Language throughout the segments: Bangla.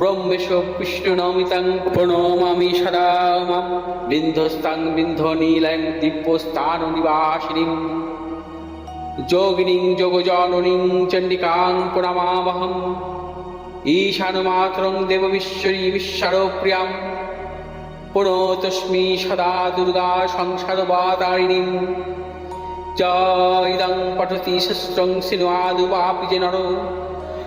ব্রহ্মেশ বিষ্ণুনমিতং প্রণমামি সদা মাম বিন্ধস্তাং বিন্ধনীলং দিব্যস্থান নিবাসিনীম যোগিনীং যোগজননীং চণ্ডিকাং প্রণমামহম। ঈশানমাত্রং দেববিশ্বরী বিশ্বরপ্রিয়াম। পুনতস্মি সদা দুর্গা সংসারবাদারিণীম। জয়দং পঠতি শস্ত্রং সিনুয়াদুবাপি যে নর।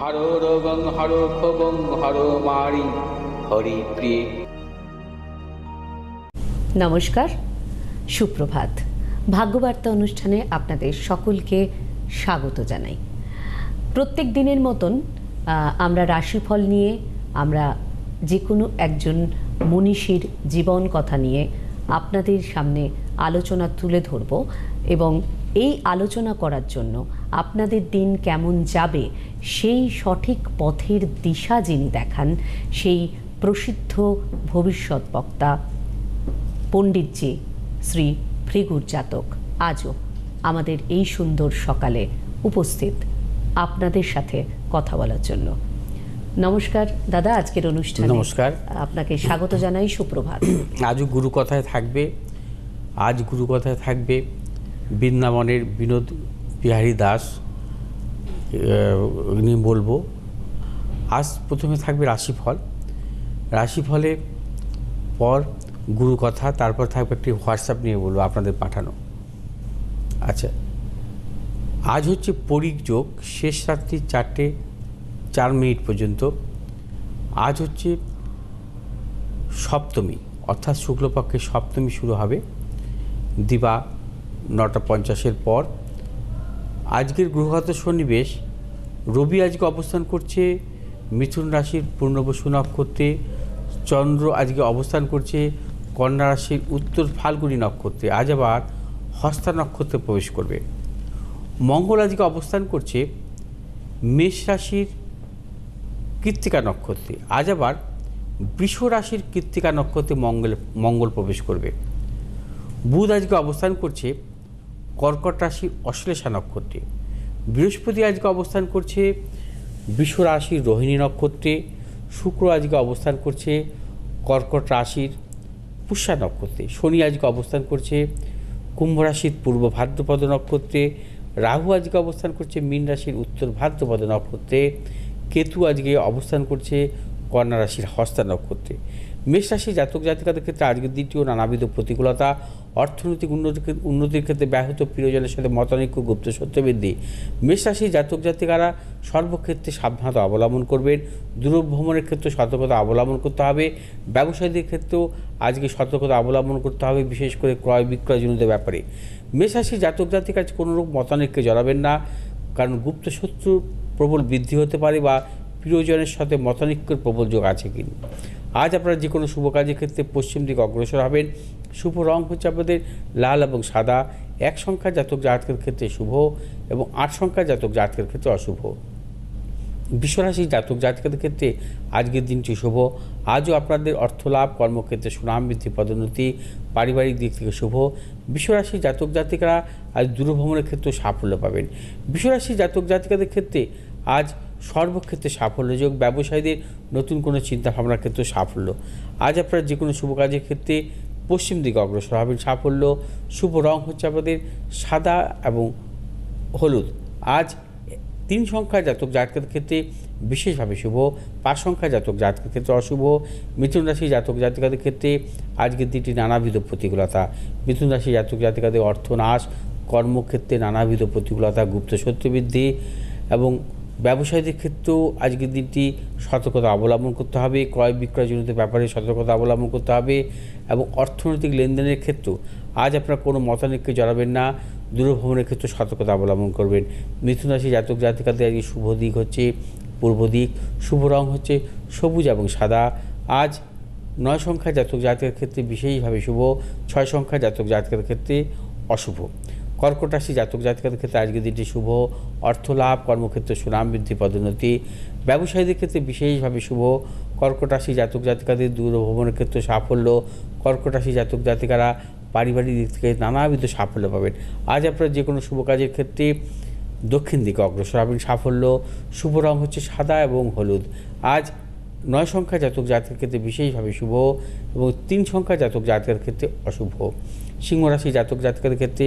হর রোগং, হর ক্ষোভং, হর মারি, হরি প্রিয়ে। নমস্কার, সুপ্রভাত। ভাগ্যবার্তা অনুষ্ঠানে আপনাদের সকলকে স্বাগত জানাই। প্রত্যেক দিনের মতন আমরা রাশিফল নিয়ে, আমরা যে কোনো একজন মনীষীর জীবন কথা নিয়ে আপনাদের সামনে আলোচনা তুলে ধরব এবং এই আলোচনা করার জন্য আপনাদের দিন কেমন যাবে সেই সঠিক পথের দিশা যিনি দেখান সেই প্রসিদ্ধ ভবিষ্যৎ বক্তা পণ্ডিতজি শ্রী ভৃগুর জাতক। আজও আমাদের এই সুন্দর সকালে উপস্থিত আপনাদের সাথে কথা বলার জন্য। নমস্কার দাদা আজকের অনুষ্ঠান নমস্কার। আপনাকে স্বাগত জানাই সুপ্রভাত। আজও গুরু কথায় থাকবে আজ গুরু কথায় থাকবে বৃন্দাবনের বিনোদ বিহারী দাস নিয়ে বলব, আজ প্রথমে থাকবে রাশিফল। রাশিফলে পর গুরু কথা, তারপর থাকবে একটি হোয়াটসঅ্যাপ নিয়ে বলব আপনাদের পাঠানো। আচ্ছা আজ হচ্ছে পরিক যোগ, শেষ রাত্রি চারটে চার মিনিট পর্যন্ত। আজ হচ্ছে সপ্তমী, অর্থাৎ শুক্লপক্ষের সপ্তমী শুরু হবে। দিবা নটা পঞ্চাশের পর। আজকের গ্রহগত সন্নিবেশ, রবি আজকে অবস্থান করছে, মিথুন রাশির পূর্ণবসু নক্ষত্রে চন্দ্র আজকে অবস্থান করছে, কন্যা রাশির উত্তর ফাল্গুনী নক্ষত্রে, আজ আবার হস্তা নক্ষত্রে প্রবেশ করবে। মঙ্গল আজকে অবস্থান করছে, মেষ রাশির কৃত্তিকা নক্ষত্রে, আজ আবার বৃষ রাশির কৃত্তিকা নক্ষত্রে মঙ্গল মঙ্গল প্রবেশ করবে। বুধ আজকে অবস্থান করছে কর্কট রাশি অশ্লেষা নক্ষত্রে। বৃহস্পতি আজকে অবস্থান করছে বৃষ রাশির রোহিণী নক্ষত্রে, শুক্র আজকে অবস্থান করছে কর্কট রাশির পুষ্যা নক্ষত্রে, শনি আজকে অবস্থান করছে কুম্ভ রাশির পূর্ব ভাদ্রপদ নক্ষত্রে, রাহু আজকে অবস্থান করছে মীন রাশির উত্তর ভাদ্রপদ নক্ষত্রে, কেতু আজকে অবস্থান করছে কন্যা রাশির হস্তা নক্ষত্রে। মেষ রাশি জাতক জাতিকাদের ক্ষেত্রে আজকের দ্বিতীয় নানাবিধ প্রতিকূলতা। অর্থনৈতিক উন্নতি উন্নতির ক্ষেত্রে ব্যাহত প্রিয়জনের সাথে মতানৈক্য, গুপ্ত সত্যবৃদ্ধি। মেষ রাশি জাতক জাতিকারা সর্বক্ষেত্রে সাবধানতা অবলম্বন করবেন। দূরভ্রমণের ক্ষেত্রে সতর্কতা অবলম্বন করতে হবে। ব্যবসায়ীদের ক্ষেত্রেও আজকে সতর্কতা অবলম্বন করতে হবে, বিশেষ করে ক্রয় বিক্রয়জনিত ব্যাপারে। মেষ রাশি জাতক জাতিকার কোনোরূপ মতানৈক্যে জড়াবেন না। কারণ গুপ্ত শত্রু প্রবল বৃদ্ধি হতে পারে বা প্রিয়জনের সাথে মতানৈক্যের প্রবল যোগ আছে কিনা। আজ আপনারা যে কোনো শুভ কাজের ক্ষেত্রে পশ্চিম দিকে অগ্রসর হবেন। শুভ রং হচ্ছে আপনাদের লাল এবং সাদা। এক সংখ্যা জাতক জাতকের ক্ষেত্রে শুভ এবং আট সংখ্যা জাতক জাতকের ক্ষেত্রে অশুভ। বিশ্বরাশি জাতক জাতিকাদের ক্ষেত্রে আজকের দিনটি শুভ। আজও আপনাদের অর্থলাভ, কর্মক্ষেত্রে সুনাম বৃদ্ধি, পদোন্নতি, পারিবারিক দিক থেকে শুভ। বিশ্বরাশি জাতক জাতিকারা আজ দূরভ্রমণের ক্ষেত্রে সাফল্য পাবেন। বিশ্বরাশি জাতক জাতিকাদের ক্ষেত্রে আজ সর্বক্ষেত্রে সাফল্য। যোগ ব্যবসায়ীদের নতুন কোনো চিন্তা ভাবনার ক্ষেত্রে সাফল্য। আজ আপনারা যে কোনো শুভ কাজের ক্ষেত্রে পশ্চিম দিকে অগ্রসর হবেন। সাফল্য, শুভ রং হচ্ছে আপনাদের সাদা এবং হলুদ। আজ তিন সংখ্যা জাতক জাতকের ক্ষেত্রে বিশেষভাবে শুভ, পাঁচ সংখ্যা জাতক জাতকের ক্ষেত্রে অশুভ, মিথুন রাশি জাতক জাতিকাদের ক্ষেত্রে আজকের দিনটি নানাবিধ প্রতিকূলতা। মিথুন রাশি জাতক জাতিকাদের অর্থনাশ, কর্মক্ষেত্রে নানাবিধ প্রতিকূলতা, গুপ্ত সত্য বৃদ্ধি এবং ব্যবসায়ীদের ক্ষেত্রেও আজকের দিনটি সতর্কতা অবলম্বন করতে হবে, ক্রয় বিক্রয়জনিত ব্যাপারে সতর্কতা অবলম্বন করতে হবে এবং অর্থনৈতিক লেনদেনের ক্ষেত্রেও আজ আপনারা কোনো মতানৈক্যে জড়াবেন না, দূরভ্রমণের ক্ষেত্রে সতর্কতা অবলম্বন করবেন। মিথুন রাশি জাতক জাতিকাদের আজকে শুভ দিক হচ্ছে পূর্ব দিক, শুভ রং হচ্ছে সবুজ এবং সাদা। আজ নয় সংখ্যা জাতক জাতকের ক্ষেত্রে বিশেষভাবে শুভ, ছয় সংখ্যা জাতক জাতকের ক্ষেত্রে অশুভ। কর্কট রাশি জাতক জাতিকাদের ক্ষেত্রে আজকের দিনটি শুভ অর্থ লাভ কর্মক্ষেত্রে সুনাম বৃদ্ধি, পদোন্নতি, ব্যবসায়ীদের ক্ষেত্রে বিশেষভাবে শুভ। কর্কট রাশি জাতক জাতিকাদের দূরভ্রমণের ক্ষেত্রে সাফল্য। কর্কট রাশি জাতক জাতিকারা পারিবারিক দিক থেকে নানাবিধ সাফল্য পাবেন। আজ আপনারা যে কোনো শুভ কাজের ক্ষেত্রে দক্ষিণ দিকে অগ্রসর হবেন সাফল্য। শুভ রং হচ্ছে সাদা এবং হলুদ। আজ নয় সংখ্যা জাতক জাতকের ক্ষেত্রে বিশেষভাবে শুভ এবং তিন সংখ্যা জাতক জাতকের ক্ষেত্রে অশুভ। সিংহ রাশি জাতক জাতকের ক্ষেত্রে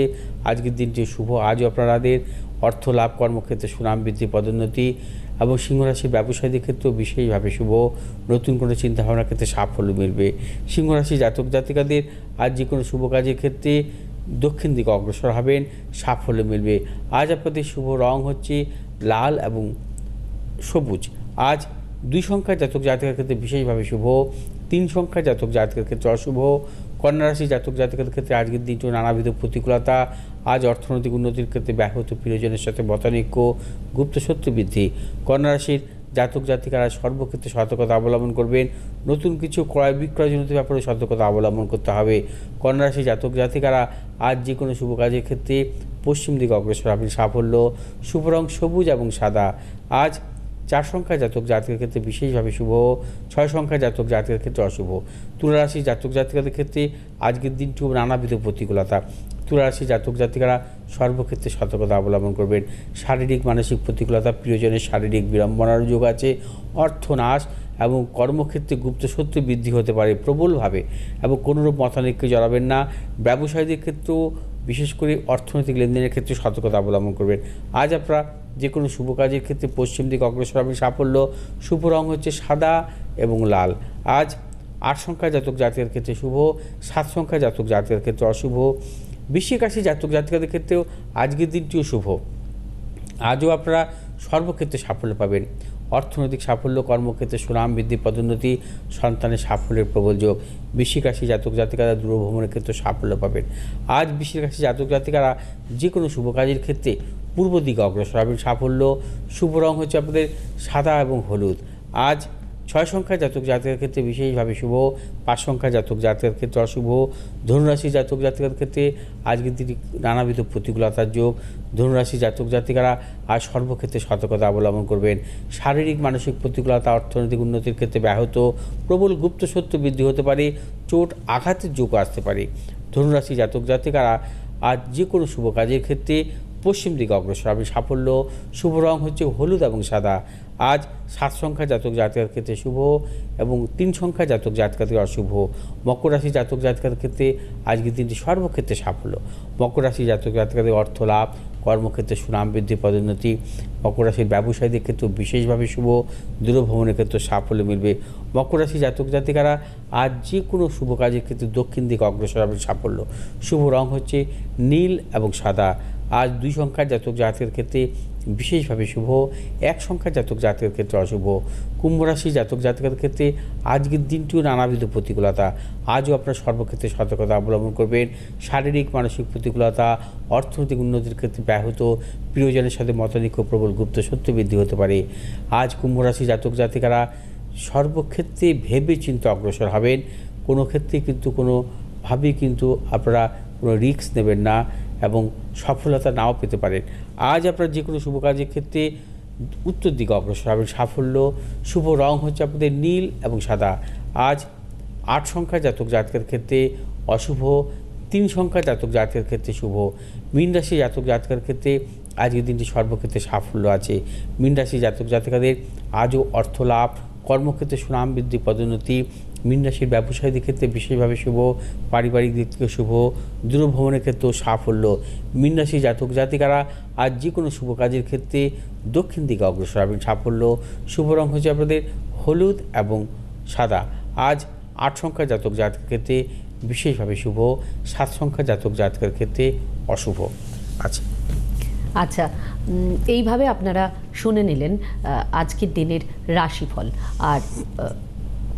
আজকের দিনটি শুভ। আজ আপনাদের অর্থ লাভ, কর্মক্ষেত্রে সুনাম বৃদ্ধি, পদোন্নতি এবং সিংহ রাশির ব্যবসায়ীদের ক্ষেত্রেও বিশেষভাবে শুভ। নতুন কোনো চিন্তাভাবনার ক্ষেত্রে সাফল্য মিলবে। সিংহ রাশি জাতক জাতিকাদের আজ যে কোনো শুভ কাজের ক্ষেত্রে দক্ষিণ দিকে অগ্রসর হবেন, সাফল্য মিলবে। আজ আপনাদের শুভ রং হচ্ছে লাল এবং সবুজ। আজ দুই সংখ্যার জাতক জাতকের ক্ষেত্রে বিশেষভাবে শুভ, তিন সংখ্যার জাতক জাতকের ক্ষেত্রে অশুভ কন্যা রাশি জাতক জাতকের ক্ষেত্রে আজকের দিনটি নানাবিধ প্রতিকূলতা। আজ অর্থনৈতিক উন্নতির ক্ষেত্রে ব্যাহত প্রিয়জনের সাথে মতানৈক্য, গুপ্ত সত্য বৃদ্ধি। কন্যা রাশির জাতক জাতিকারা সর্বক্ষেত্রে সতর্কতা অবলম্বন করবেন। নতুন কিছু ক্রয় বিক্রয়জনিত ব্যাপারে সতর্কতা অবলম্বন করতে হবে। কন্যা রাশি জাতক জাতিকারা আজ যে কোনো শুভ কাজের ক্ষেত্রে পশ্চিম দিকে অগ্রসর হবেন। সাফল্য, শুভ রং সবুজ এবং সাদা। আজ চার সংখ্যা জাতক জাতকের ক্ষেত্রে বিশেষভাবে শুভ, ছয় সংখ্যা জাতক জাতকের ক্ষেত্রে অশুভ। তুলারাশি জাতক জাতিকাদের ক্ষেত্রে আজকের দিনটিও নানাবিধ প্রতিকূলতা। তুলারাশি জাতক জাতিকারা সর্বক্ষেত্রে সতর্কতা অবলম্বন করবেন। শারীরিক, মানসিক প্রতিকূলতা, প্রিয়জনের শারীরিক বিড়ম্বনার যোগ আছে, অর্থনাশ এবং কর্মক্ষেত্রে গুপ্ত সত্য বৃদ্ধি হতে পারে প্রবলভাবে এবং কোনোরূপ মতানৈক্যে জড়াবেন না। ব্যবসায়ীদের ক্ষেত্রেও বিশেষ করে অর্থনৈতিক লেনদেনের ক্ষেত্রে সতর্কতা অবলম্বন করবেন। আজ আপনারা যে কোনো শুভ কাজের ক্ষেত্রে পশ্চিম দিকে অগ্রসর হবেন সাফল্য, শুভ রং হচ্ছে সাদা এবং লাল। আজ আট সংখ্যা জাতক জাতকের ক্ষেত্রে শুভ, সাত সংখ্যা জাতক জাতকের ক্ষেত্রে অশুভ বৃশ্চিক রাশি জাতক জাতিকাদের ক্ষেত্রেও আজকের দিনটিও শুভ। আজও আপনারা সর্বক্ষেত্রে সাফল্য পাবেন। অর্থনৈতিক সাফল্য, কর্মক্ষেত্রে সুনাম বৃদ্ধি, পদোন্নতি, সন্তানের সাফল্যের প্রবল যোগ। বৃশ্চিক জাতক জাতিকারা দূরভ্রমণের ক্ষেত্রে সাফল্য পাবেন। আজ বৃশ্চিক রাশি জাতক জাতিকারা যে কোনো শুভ কাজের ক্ষেত্রে পূর্ব দিকে অগ্রসর। হবেন সাফল্য, শুভ রং হচ্ছে আপনাদের সাদা এবং হলুদ। আজ ছয় সংখ্যা জাতক জাতকের ক্ষেত্রে বিশেষভাবে শুভ, পাঁচ সংখ্যা জাতক জাতকের ক্ষেত্রে অশুভ, ধনুরাশি জাতক জাতিকার ক্ষেত্রে আজকের দিনটি নানাবিধ প্রতিকূলতার যোগ। ধনুরাশি জাতক জাতিকারা আজ সর্বক্ষেত্রে সতর্কতা অবলম্বন করবেন। শারীরিক, মানসিক প্রতিকূলতা, অর্থনৈতিক উন্নতির ক্ষেত্রে ব্যাহত। প্রবল গুপ্ত সত্য বৃদ্ধি হতে পারে, চোট আঘাতের যোগ আসতে পারে। ধনুরাশি জাতক জাতিকারা আজ যে কোনো শুভ কাজের ক্ষেত্রে পশ্চিম দিকে অগ্রসর। হবে সাফল্য, শুভ রং হচ্ছে হলুদ এবং সাদা। আজ সাত সংখ্যা জাতক জাতকের ক্ষেত্রে শুভ এবং তিন সংখ্যা জাতক জাতকাদের অশুভ। মকর রাশি জাতক জাতকের ক্ষেত্রে আজকের দিনটি সর্বক্ষেত্রে সাফল্য। মকর রাশি জাতক জাতকাদের অর্থ লাভ, কর্মক্ষেত্রে সুনাম বৃদ্ধি, পদোন্নতি। মকর রাশির ব্যবসায়ীদের ক্ষেত্রে বিশেষভাবে শুভ, দূরভ্রমণের ক্ষেত্রে সাফল্য মিলবে। মকর রাশি জাতক জাতিকারা আজ যে কোনো শুভ কাজের ক্ষেত্রে দক্ষিণ দিকে অগ্রসর হবে সাফল্য। শুভ রং হচ্ছে নীল এবং সাদা। আজ দুই সংখ্যার জাতক জাতকের ক্ষেত্রে বিশেষভাবে শুভ, এক সংখ্যার জাতক জাতকের ক্ষেত্রে অশুভ। কুম্ভ রাশি জাতক জাতকের ক্ষেত্রে আজকের দিনটিও নানাবিধ প্রতিকূলতা। আজও আপনার সর্বক্ষেত্রে সতর্কতা অবলম্বন করবেন। শারীরিক, মানসিক প্রতিকূলতা, অর্থনৈতিক উন্নতির ক্ষেত্রে ব্যাহত। প্রিয়জনের সাথে মতানিক্য প্রবল গুপ্ত সত্য বৃদ্ধি হতে পারে। আজ কুম্ভ রাশি জাতক জাতিকারা সর্বক্ষেত্রে ভেবে চিন্তে অগ্রসর হবেন। কোনো ক্ষেত্রে কিন্তু কোনোভাবেই কিন্তু আপনারা কোনো রিস্ক নেবেন না। এবং সফলতা নাও পেতে পারেন। আজ আপনার যে কোনো শুভ কাজের ক্ষেত্রে উত্তর দিকে অগ্রসর হবেন। সাফল্য, শুভ রং হচ্ছে আপনাদের নীল এবং সাদা। আজ আট সংখ্যা জাতক জাতকের ক্ষেত্রে অশুভ, তিন সংখ্যা জাতক জাতকের ক্ষেত্রে শুভ। মীন রাশি জাতক জাতকের ক্ষেত্রে আজকের দিনটি সর্বক্ষেত্রে সাফল্য আছে। মীন রাশি জাতক জাতিকাদের আজও অর্থ লাভ কর্মক্ষেত্রে সুনাম বৃদ্ধি, পদোন্নতি, মীন রাশির ব্যবসায়ীদের ক্ষেত্রে বিশেষভাবে শুভ, পারিবারিক দিক থেকে শুভ, দূরভ্রমণের ক্ষেত্রেও সাফল্য। মীন রাশি জাতক জাতিকারা আজ যে কোনো শুভ কাজের ক্ষেত্রে দক্ষিণ দিকে অগ্রসর হবেন। সাফল্য, শুভ রং হচ্ছে আপনাদের হলুদ এবং সাদা। আজ আট সংখ্যা জাতক জাতকের ক্ষেত্রে বিশেষভাবে শুভ, সাত সংখ্যা জাতক জাতকের ক্ষেত্রে অশুভ। আছে আচ্ছা এইভাবে আপনারা শুনে নিলেন আজকের দিনের রাশিফল। আর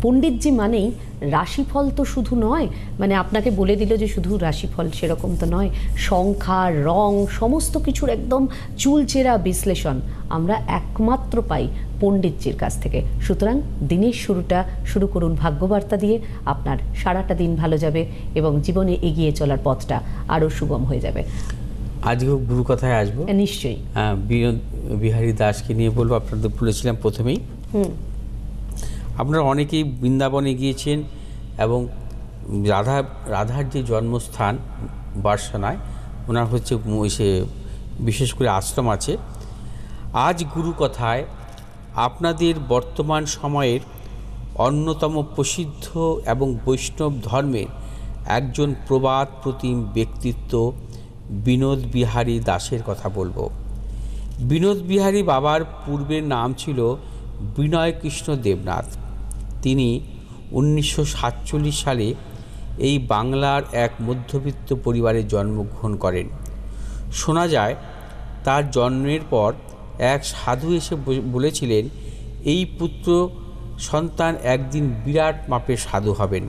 পণ্ডিতজি মানেই রাশিফল তো শুধু নয় মানে আপনাকে বলে দিল যে শুধু রাশিফল সেরকম তো নয়, সংখ্যা, রং, সমস্ত কিছুর একদম চুলচেরা বিশ্লেষণ আমরা একমাত্র পাই পণ্ডিতজির কাছ থেকে। সুতরাং দিনের শুরুটা শুরু করুন ভাগ্যবার্তা দিয়ে, আপনার সারাটা দিন ভালো যাবে এবং জীবনে এগিয়ে চলার পথটা আরও সুগম হয়ে যাবে। আজকেও গুরু কথায় আসব। নিশ্চয়ই। হ্যাঁ, বিহারী দাসকে নিয়ে বলব আপনাদের বলেছিলাম প্রথমেই। আপনারা অনেকেই বৃন্দাবনে গিয়েছেন এবং রাধা রাধার যে জন্মস্থান বার্সানায় ওনার হচ্ছে সে বিশেষ করে আশ্রম আছে। আজ গুরু কথায় আপনাদের বর্তমান সময়ের অন্যতম প্রসিদ্ধ এবং বৈষ্ণব ধর্মের একজন প্রবাদ প্রতিম ব্যক্তিত্ব বিনোদ বিহারী দাসের কথা বলব। বিনোদ বিহারী বাবার পূর্বের নাম ছিল বিনয় কৃষ্ণ দেবনাথ। তিনি উনিশশো সাতচল্লিশ সালে এই বাংলার এক মধ্যবিত্ত পরিবারে জন্মগ্রহণ করেন। শোনা যায়, তার জন্মের পর এক সাধু এসে বলেছিলেন, এই পুত্র সন্তান একদিন বিরাট মাপের সাধু হবেন।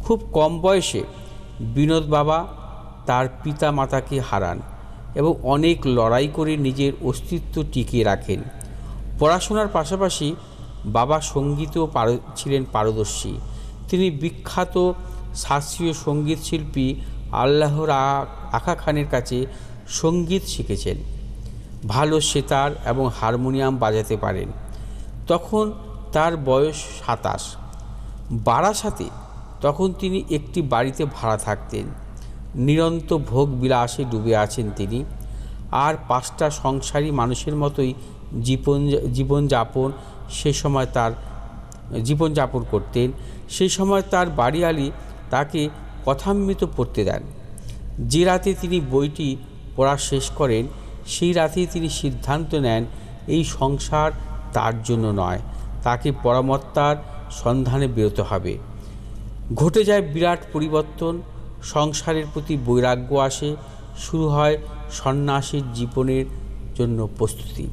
খুব কম বয়সে বিনোদ বাবা তার পিতা মাতাকে হারান এবং অনেক লড়াই করে নিজের অস্তিত্ব টিকিয়ে রাখেন। পড়াশোনার পাশাপাশি বাবা সঙ্গীতেও পার- ছিলেন পারদর্শী। তিনি বিখ্যাত শাস্ত্রীয় সংগীত শিল্পী আল্লাহর আখা খানের কাছে সংগীত শিখেছেন। ভালো সেতার এবং হারমোনিয়াম বাজাতে পারেন। তখন তার বয়স সাতাশ। বারাসাতে তখন তিনি একটি বাড়িতে ভাড়া থাকতেন। নিরন্তর ভোগ বিলাসে ডুবে আছেন তিনি। আর পাঁচটা সংসারী মানুষের মতোই জীবন জীবনযাপন সে সময় তার জীবনযাপন করতেন। সেই সময় তার বাড়িয়ালি তাকে কথামৃত পড়তে দেন। যে রাতে তিনি বইটি পড়া শেষ করেন, সেই রাতেই তিনি সিদ্ধান্ত নেন, এই সংসার তার জন্য নয়, তাকে পরামর্তার সন্ধানে বেরোতে হবে। ঘটে যায় বিরাট পরিবর্তন সংসারের প্রতি বৈরাগ্য আসে, শুরু হয় সন্ন্যাসীর জীবনের জন্য প্রস্তুতি।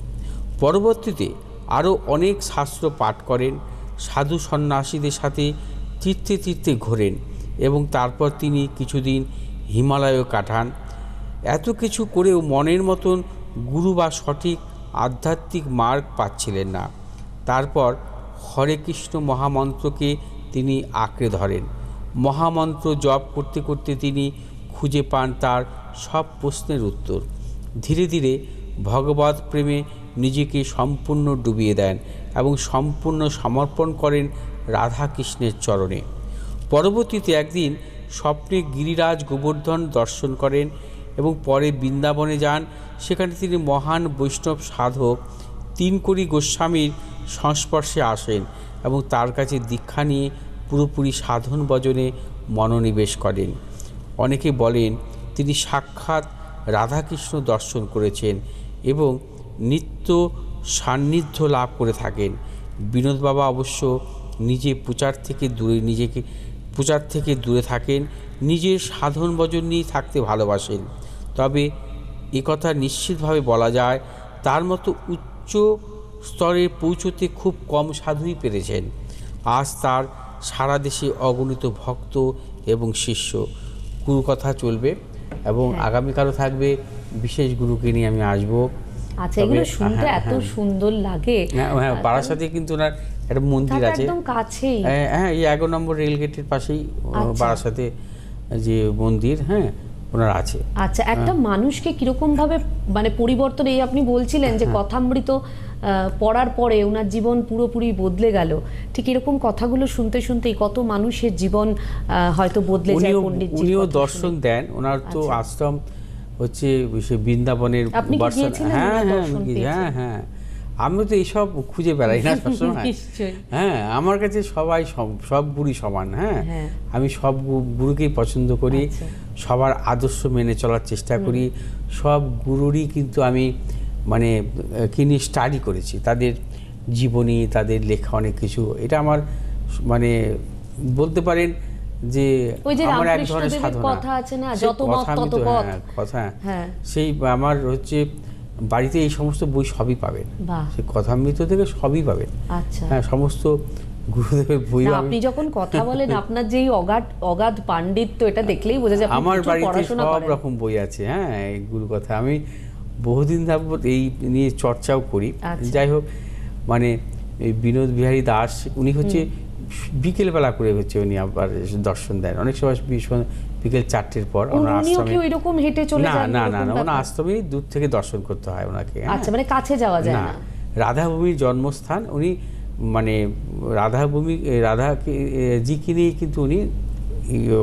পরবর্তীতে আরও অনেক শাস্ত্র পাঠ করেন, সাধু সন্ন্যাসীদের সাথে তীর্থে তীর্থে ঘোরেন এবং তারপর তিনি কিছুদিন হিমালয়ও কাটান। এত কিছু করেও মনের মতন গুরু বা সঠিক আধ্যাত্মিক মার্গ পাচ্ছিলেন না। তারপর হরে কৃষ্ণ মহামন্ত্রকে তিনি আঁকড়ে ধরেন। মহামন্ত্র জপ করতে করতে তিনি খুঁজে পান তার সব প্রশ্নের উত্তর। ধীরে ধীরে ভগবত প্রেমে নিজেকে সম্পূর্ণ ডুবিয়ে দেন এবং সম্পূর্ণ সমর্পণ করেন রাধা কৃষ্ণের চরণে। পরবর্তীতে একদিন স্বপ্নে গিরিরাজ গোবর্ধন দর্শন করেন এবং পরে বৃন্দাবনে যান। সেখানে তিনি মহান বৈষ্ণব সাধক তিনকড়ি গোস্বামীর সংস্পর্শে আসেন এবং তার কাছে দীক্ষা নিয়ে পুরোপুরি সাধন ভজনে মনোনিবেশ করেন। অনেকে বলেন, তিনি সাক্ষাৎ রাধাকৃষ্ণ দর্শন করেছেন এবং নিত্য সান্নিধ্য লাভ করে থাকেন। বিনোদ বাবা অবশ্য নিজে প্রচার থেকে দূরে, নিজেকে প্রচার থেকে দূরে থাকেন, নিজের সাধন ভজন নিয়ে থাকতে ভালোবাসেন। তবে কথা নিশ্চিতভাবে বলা যায়, তার মতো উচ্চ স্তরে পৌঁছতে খুব কম সাধুই পেরেছেন। আজ তার সারা দেশে অগণিত ভক্ত এবং শিষ্য। গুরু কথা চলবে এবং আগামীকালও থাকবে। বিশেষ গুরুকে নিয়ে আমি আসব। আচ্ছা এগুলো শুনতে হ্যাঁ, এত হ্যাঁ। সুন্দর লাগে। হ্যাঁ হ্যাঁ বারাসাতে কিন্তু ওনার একটা মন্দির আছে। একদম কাছেই। হ্যাঁ হ্যাঁ এই এগারো নম্বর রেলগেটের পাশেই আচ্ছা। বারাসাতে যে মন্দির হ্যাঁ ওনার আছে। আচ্ছা একটা মানুষকে কীরকম ভাবে মানে পরিবর্তন এই আপনি বলছিলেন হ্যাঁ। যে কথামৃত পড়ার পরে ওনার জীবন পুরোপুরি বদলে গেল। ঠিক এরকম কথাগুলো শুনতে শুনতেই কত মানুষের জীবন হয়তো বদলে যায় পণ্ডিতজির উনিও দর্শন দেন। ওনার তো আচ্ছা। আশ্রম হচ্ছে বৃন্দাবনের? হ্যাঁ হ্যাঁ আমি হ্যাঁ হ্যাঁ। আমি তো এইসব খুঁজে বেড়াই না সবসময়। হ্যাঁ আমার কাছে সবাই সব- সব গুরুই সমান হ্যাঁ। হ্যাঁ। আমি সব গুরুকেই পছন্দ করি। আচ্ছা। সবার আদর্শ মেনে চলার চেষ্টা করি। সব গুরুরই কিন্তু আমি মানে কি নিয়ে স্টাডি করেছি তাদের জীবনী তাদের লেখা অনেক কিছু এটা আমার মানে বলতে পারেন যে আমার এক ধরনের সাধনা। কথা আছে না, যত তত। হ্যাঁ, কথা। হ্যাঁ। সেই আমার হচ্ছে বাড়িতে এই সমস্ত বই সবই পাবেন। সে কথামৃত থেকে সবই পাবেন। আচ্ছা। হ্যাঁ সমস্ত গুরুদেবের বই আপনি যখন কথা বলেন আপনার যেই অগাধ অগাধ পাণ্ডিত্য এটা দেখলেই বোঝা যায় আমার বাড়িতে সব রকম বই আছে হ্যাঁ এইগুলো কথা। আমি বহুদিন যাবত এই নিয়ে চর্চাও করি আচ্ছা। যাই হোক মানে এই বিনোদ বিহারী দাস উনি হচ্ছে বিকেলবেলা করে হচ্ছে উনি আবার দর্শন দেন অনেক সময় বিকেল চারটের পর ওনার আশ্রমে হেঁটে চলে না না না না ওনার? আশ্রমে দূর থেকে দর্শন করতে হয় ওনাকে হ্যাঁ। আচ্ছা মানে কাছে যাওয়া যায় না রাধাভূমির জন্মস্থান উনি মানে রাধাভূমি রাধা জিকে নিয়ে কিন্তু উনি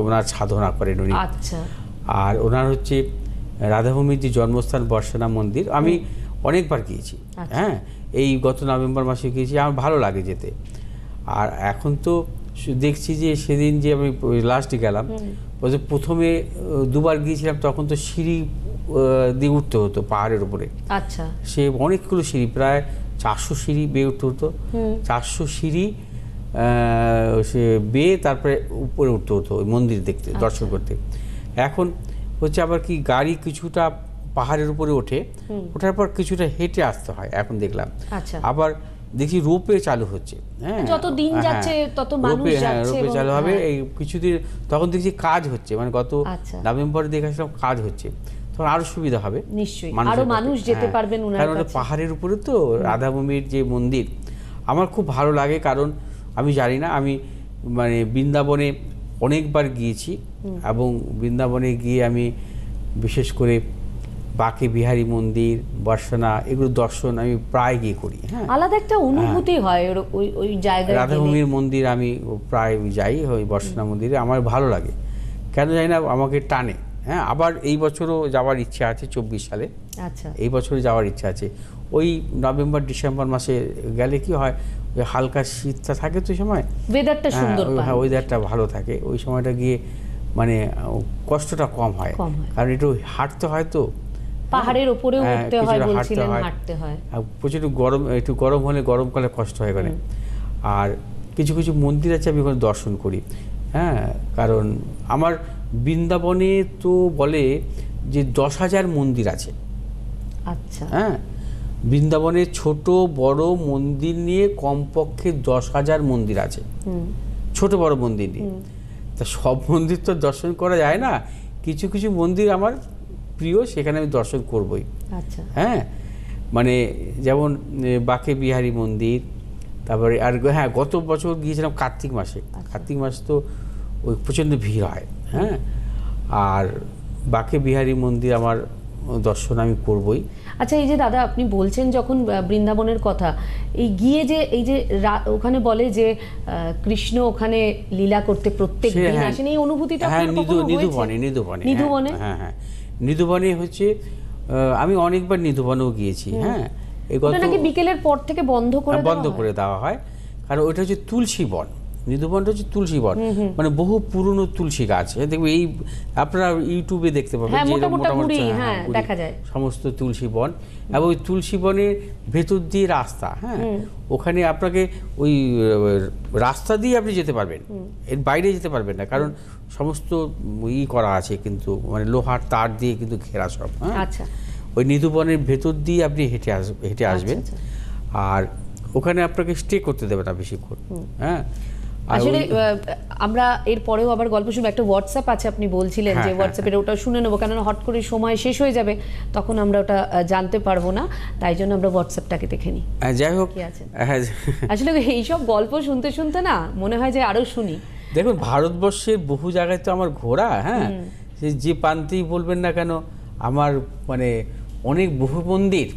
ওনার সাধনা করেন উনি আচ্ছা আর ওনার হচ্ছে রাধাভূমির যে জন্মস্থান বর্ষানা মন্দির আমি অনেকবার গিয়েছি। আচ্ছা। হ্যাঁ এই গত নভেম্বর মাসে গিয়েছি আমার ভালো লাগে যেতে। আর এখন তো দেখছি যে সেদিন যে আমি লাস্টে গেলাম প্রথমে দুবার গিয়েছিলাম তখন তো সিঁড়ি দিয়ে উঠতে হতো পাহাড়ের উপরে। আচ্ছা। সে অনেকগুলো সিঁড়ি প্রায় চারশো সিঁড়ি বেয়ে উঠতে হতো। চারশো সিঁড়ি সে বেয়ে তারপরে উপরে উঠতে হতো ওই মন্দির দেখতে দর্শন করতে। এখন হচ্ছে আবার কি গাড়ি কিছুটা পাহাড়ের উপরে ওঠে ওঠার পর কিছুটা হেঁটে আসতে হয় এখন দেখলাম আচ্ছা। আবার দেখি রোপে চালু হচ্ছে হ্যাঁ যত দিন হ্যাঁ, যাচ্ছে তত মানুষ হ্যাঁ যাচ্ছে রোপে চালু হবে হ্যাঁ। এই কিছুদিন তখন দেখছি কাজ হচ্ছে মানে গত আচ্ছা। নভেম্বরে দেখেছিলাম কাজ হচ্ছে তখন আরও সুবিধা হবে নিশ্চয়ই। আরও মানুষ যেতে হ্যাঁ, পারবেন ওনার কারণ। পাহাড়ের উপরে তো রাধাভূমির যে মন্দির আমার খুব ভালো লাগে কারণ আমি জানি না আমি মানে বৃন্দাবনে অনেকবার গিয়েছি এবং বৃন্দাবনে গিয়ে আমি বিশেষ করে বাকে বিহারী মন্দির বর্ষনা এগুলো দর্শন আমি প্রায় গিয়ে করি হ্যাঁ। আলাদা একটা অনুভূতি হয় ওই ওই জায়গায় রাধাভূমির মন্দির আমি প্রায় যাই ওই বর্ষনা মন্দিরে। আমার ভালো লাগে। কেন জানি না আমাকে টানে হ্যাঁ। আবার এই বছরও যাওয়ার ইচ্ছা আছে চব্বিশ সালে। আচ্ছা। এই বছরে যাওয়ার ইচ্ছা আছে। ওই নভেম্বর ডিসেম্বর মাসে গেলে কি হয়? ওই হালকা শীতটা থাকে তো সময়। ওয়েদারটা হ্যাঁ, সুন্দর হ্যাঁ ওয়েদারটা ভালো থাকে। ওই সময়টা গিয়ে মানে কষ্টটা কম হয়। কারণ একটু হাঁটতে হয় তো। পাহাড়ের উপরেও হ্যাঁ, উঠতে হয় হাঁটতে বলছিলেন হয়। হাঁটতে হয়। প্রচুর গরম একটু গরম হলে গরমকালে কষ্ট হয় এখানে। আর কিছু কিছু মন্দির আছে আমি ওখানে দর্শন করি। হ্যাঁ কারণ আমার বৃন্দাবনে তো বলে যে দশ হাজার মন্দির আছে। আচ্ছা। হ্যাঁ বৃন্দাবনে ছোট বড় মন্দির নিয়ে কমপক্ষে দশ হাজার মন্দির আছে। ছোট বড় মন্দির নিয়ে। তা সব মন্দির তো দর্শন করা যায় না। কিছু কিছু মন্দির আমার প্রিয় সেখানে আমি দর্শন করবই। আচ্ছা। হ্যাঁ? মানে যেমন বাকে বিহারী মন্দির তারপরে আর হ্যাঁ গত বছর গিয়েছিলাম কার্তিক মাসে। কার্তিক মাস তো ওই প্রচণ্ড ভিড় হয়। হ্যাঁ? আর বাকে বিহারী মন্দির আমার দর্শন আমি করবই। আচ্ছা এই যে দাদা আপনি বলছেন যখন বৃন্দাবনের কথা এই গিয়ে যে এই যে ওখানে বলে যে কৃষ্ণ ওখানে লীলা করতে প্রত্যেক দিন হ্যাঁ, আসেন এই অনুভূতিটা হ্যাঁ নিধু নিধুবনে নিধুবনে হ্যাঁ, নিধুবনে? হ্যাঁ হ্যাঁ নিধুবনে হচ্ছে আমি অনেকবার নিধুবনেও গিয়েছি হ্যাঁ। এই নাকি বিকেলের পর থেকে বন্ধ করে হ্যাঁ, বন্ধ করে দেওয়া হয়। কারণ ওইটা হচ্ছে তুলসী বন। নিধুবনটা হচ্ছে তুলসী বন মানে বহু পুরনো তুলসী গাছ। দেখবে এই আপনারা ইউটিউবে দেখতে পাবেন হ্যাঁ, যে মোটামুটি হ্যাঁ, হ্যাঁ, দেখা যায়। সমস্ত তুলসী বন। এবং ওই তুলসী বনের ভেতর দিয়ে রাস্তা হ্যাঁ ওখানে আপনাকে ওই রাস্তা দিয়ে আপনি যেতে পারবেন। এর বাইরে যেতে পারবেন না। কারণ সমস্ত ই করা আছে কিন্তু মানে লোহার তার দিয়ে কিন্তু ঘেরা সব হ্যাঁ। আচ্ছা। ওই নিধুবনের ভেতর দিয়ে আপনি হেঁটে আস হেঁটে আসবেন। আচ্ছা। আর ওখানে আপনাকে স্টে করতে দেবে না বেশিক্ষণ হ্যাঁ। আসলে আমরা এর পরেও আবার গল্প শুনব। একটা হোয়াটসঅ্যাপ আছে আপনি বলছিলেন হ্যাঁ, যে হ্যাঁ, হোয়াটসঅ্যাপের ওটা শুনে নেব কেননা হট করে সময় শেষ হয়ে যাবে তখন আমরা ওটা জানতে পারব না। তাই জন্য আমরা হোয়াটসঅ্যাপটাকে দেখে নিই। হ্যাঁ, যাই হোক? হ্যাঁ, আসলে এইসব গল্প শুনতে শুনতে না মনে হয় যে আরও শুনি। দেখুন ভারতবর্ষের বহু জায়গায় তো আমার ঘোরা হ্যাঁ? যে প্রান্তেই বলবেন না কেন আমার মানে অনেক বহু মন্দির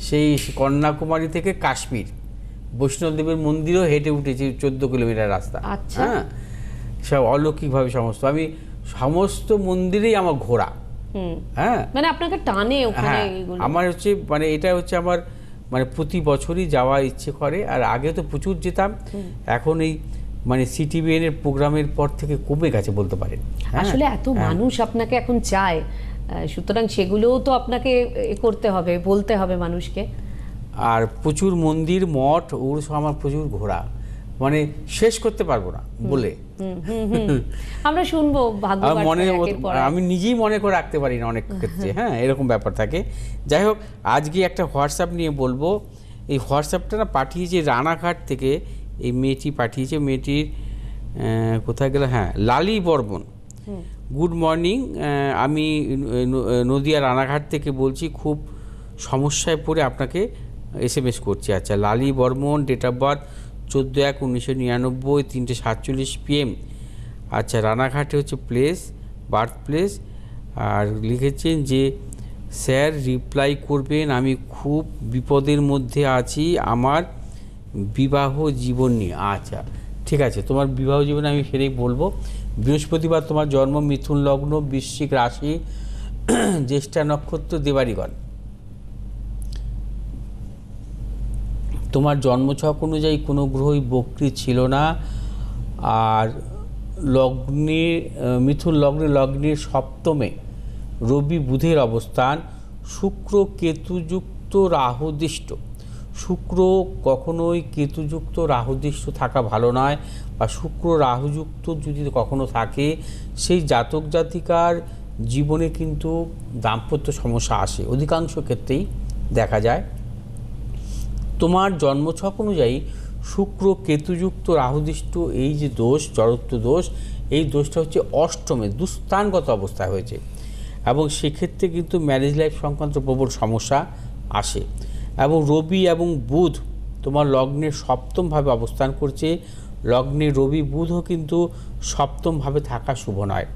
সেই কন্যাকুমারী থেকে কাশ্মীর। বৈষ্ণবদেবের মন্দিরও হেঁটে উঠেছি চোদ্দ কিলোমিটার রাস্তা। আচ্ছা। হ্যাঁ? সব অলৌকিকভাবে সমস্ত। আমি সমস্ত মন্দিরেই আমার ঘোরা। হুম। হ্যাঁ? মানে আপনাকে টানে ওখানে হ্যাঁ। আমার হচ্ছে মানে এটা হচ্ছে আমার মানে প্রতি বছরই যাওয়ার ইচ্ছে করে। আর আগে তো প্রচুর যেতাম। এখন এই মানে সিটিবিএন এর প্রোগ্রামের পর থেকে কমে গেছে বলতে পারেন। হ্যাঁ, আসলে এত মানুষ আপনাকে এখন চায়। সুতরাং সেগুলোও তো আপনাকে করতে হবে বলতে হবে মানুষকে। আর প্রচুর মন্দির মঠ ওগুলো সব আমার প্রচুর ঘোরা। মানে শেষ করতে পারব না বলে। আমরা শুনব মনে। আমি নিজেই মনে করে রাখতে পারি না অনেক ক্ষেত্রে হ্যাঁ এরকম ব্যাপার থাকে। যাই হোক আজকে একটা হোয়াটসঅ্যাপ নিয়ে বলব। এই হোয়াটসঅ্যাপটা না পাঠিয়েছে রানাঘাট থেকে এই মেয়েটি পাঠিয়েছে। মেয়েটির কোথায় গেল? হ্যাঁ লালি বর্মন। গুড মর্নিং আমি নদিয়া রানাঘাট থেকে বলছি খুব সমস্যায় পড়ে আপনাকে। এস এম এস করছি। আচ্ছা Lali Barman date of birth চোদ্দ এক উনিশশো নিরানব্বই, তিনটে সাতচল্লিশ পিএম আচ্ছা রানাঘাটে হচ্ছে প্লেস বার্থ প্লেস আর লিখেছেন যে, স্যার রিপ্লাই করবেন, আমি খুব বিপদের মধ্যে আছি আমার বিবাহ জীবন নিয়ে। আচ্ছা ঠিক আছে, তোমার বিবাহ জীবনে আমি সেটাই বলব। বৃহস্পতিবার তোমার জন্ম, মিথুন লগ্ন, বৃশ্চিক রাশি, জ্যেষ্ঠা নক্ষত্র দেবারিগণ তোমার জন্মছক অনুযায়ী কোনো গ্রহই বক্রি ছিল না। আর লগ্নে, মিথুন লগ্নে, লগ্নের সপ্তমে রবি বুধের অবস্থান। শুক্র কেতুযুক্ত রাহুদৃষ্ট শুক্র কখনোই কেতুযুক্ত রাহুদৃষ্ট থাকা ভালো নয় বা শুক্র রাহুযুক্ত যদি কখনো থাকে, সেই জাতক জাতিকার জীবনে কিন্তু দাম্পত্য সমস্যা আসে। অধিকাংশ ক্ষেত্রেই দেখা যায়। তোমার জন্মছক অনুযায়ী শুক্র, কেতুযুক্ত, রাহুদৃষ্ট, এই যে দোষ জড়ত্ব দোষ, এই দোষটা হচ্ছে অষ্টমে, দুস্থানগত অবস্থায় হয়েছে। এবং সেক্ষেত্রে কিন্তু ম্যারেজ লাইফ সংক্রান্ত প্রবল সমস্যা আসে। এবং রবি এবং বুধ তোমার লগ্নের সপ্তমভাবে অবস্থান করছে। লগ্নে রবি, বুধও কিন্তু সপ্তমভাবে থাকা শুভ নয়।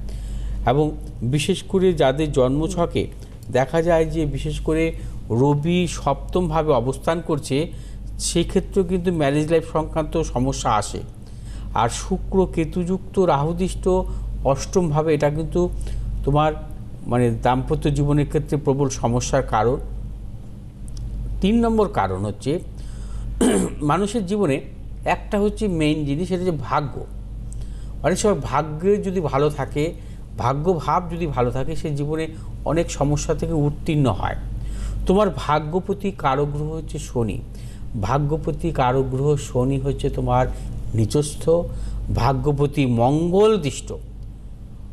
এবং বিশেষ করে যাদের জন্মছকে দেখা যায় যে বিশেষ করে রবি সপ্তমভাবে অবস্থান করছে, সেক্ষেত্রেও কিন্তু ম্যারেজ লাইফ সংক্রান্ত সমস্যা আসে। আর শুক্র কেতুযুক্ত রাহুদৃষ্ট অষ্টমভাবে এটা কিন্তু তোমার মানে দাম্পত্য জীবনের ক্ষেত্রে প্রবল সমস্যার কারণ। তিন নম্বর কারণ হচ্ছে, মানুষের জীবনে একটা হচ্ছে মেইন জিনিস, সেটা হচ্ছে ভাগ্য। অনেক সময় ভাগ্যে যদি ভালো থাকে ভাগ্য ভাব যদি ভালো থাকে, সে জীবনে অনেক সমস্যা থেকে উত্তীর্ণ হয়। তোমার ভাগ্যপতি কারগ্রহ হচ্ছে শনি। ভাগ্যপতি কারগ্রহ শনি হচ্ছে তোমার নিচস্থ ভাগ্যপতি মঙ্গল দৃষ্ট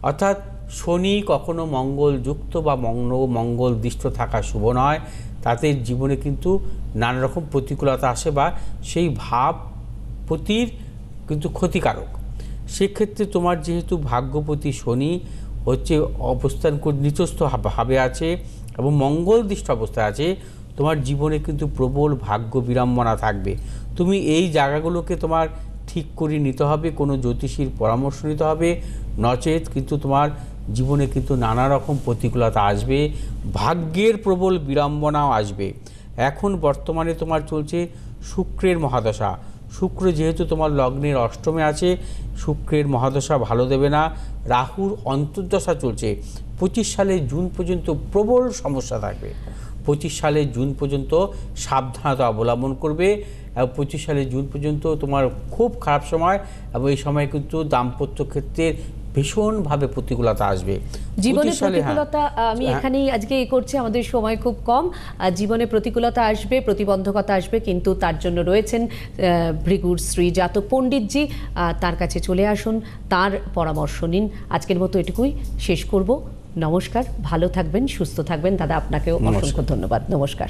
অর্থাৎ শনি কখনো মঙ্গলযুক্ত বা মঙ্গ মঙ্গল দৃষ্ট থাকা শুভ নয়। তাতে জীবনে কিন্তু নানা রকম প্রতিকূলতা আসে বা সেই ভাব পতির কিন্তু ক্ষতিকারক। সেক্ষেত্রে তোমার যেহেতু ভাগ্যপতি শনি হচ্ছে অবস্থান নিচস্থ ভাবে আছে এবং মঙ্গল দৃষ্ট অবস্থায় আছে, তোমার জীবনে কিন্তু প্রবল ভাগ্য বিড়ম্বনা থাকবে। তুমি এই জায়গাগুলোকে তোমার ঠিক করে নিতে হবে, কোনো জ্যোতিষীর পরামর্শ নিতে হবে, নচেত কিন্তু তোমার জীবনে কিন্তু নানা রকম প্রতিকূলতা আসবে, ভাগ্যের প্রবল বিড়ম্বনাও আসবে। এখন বর্তমানে তোমার চলছে শুক্রের মহাদশা। শুক্র যেহেতু তোমার লগ্নের অষ্টমে আছে, শুক্রের মহাদশা ভালো দেবে না, রাহুর অন্তর্দশা চলছে। পঁচিশ সালে জুন পর্যন্ত প্রবল সমস্যা থাকবে। পঁচিশ সালে জুন পর্যন্ত সাবধানতা অবলম্বন করবে এবং পঁচিশ সালে জুন পর্যন্ত তোমার খুব খারাপ সময়, এবং এই সময় কিন্তু দাম্পত্য ক্ষেত্রে ভীষণভাবে প্রতিকূলতা আসবে। জীবনে 25 হ্যাঁ। প্রতিকূলতা আমি হ্যাঁ। এখানেই আজকে এই করছি আমাদের সময় খুব কম। জীবনে প্রতিকূলতা আসবে প্রতিবন্ধকতা আসবে কিন্তু তার জন্য রয়েছেন ভৃগুর শ্রী জাতক পণ্ডিতজি তার কাছে চলে আসুন তার পরামর্শ নিন। আজকের মতো এটুকুই শেষ করব। নমস্কার ভালো থাকবেন সুস্থ থাকবেন। দাদা আপনাকেও। অসংখ্য ধন্যবাদ। নমস্কার।